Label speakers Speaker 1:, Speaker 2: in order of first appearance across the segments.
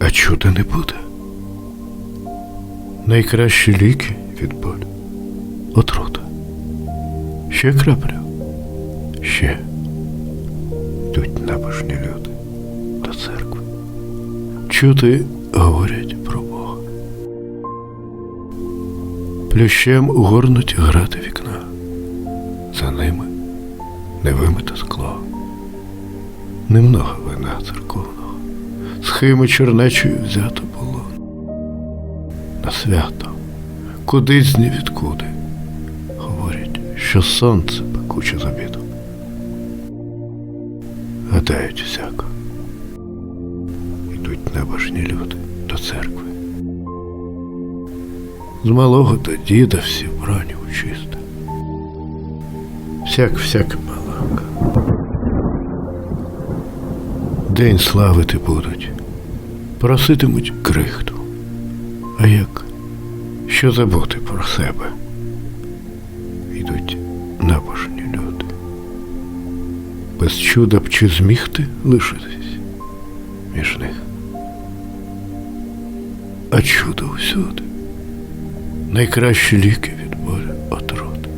Speaker 1: а чуда не буде. Найкращі ліки від болю. Отрута. Ще краплю. Ще. Йдуть набожні люди до церкви. Чути говорять про Бога. Плющем угорнуть грати вікна. За ними не вимите скло. Немного вина церковного. Схими чернечою взято було. На свято, кудись ні відкуди. Говорять, що сонце пекуче з обіду. Гадають всяко. Йдуть небожні люди до церкви. З малого до діда всі у чисте. Всяк всяк балака. День славити будуть, проситимуть крихту. А як? Що забути про себе? Йдуть набожні люди. Без чуда б чи зміг ти лишитись між них? А чудо всюди. Найкращі ліки від болю отрути.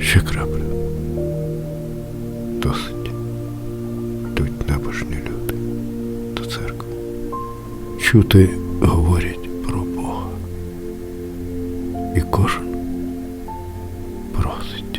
Speaker 1: Ще краплю. Досить. чути говорять про Бога. І кожен просить.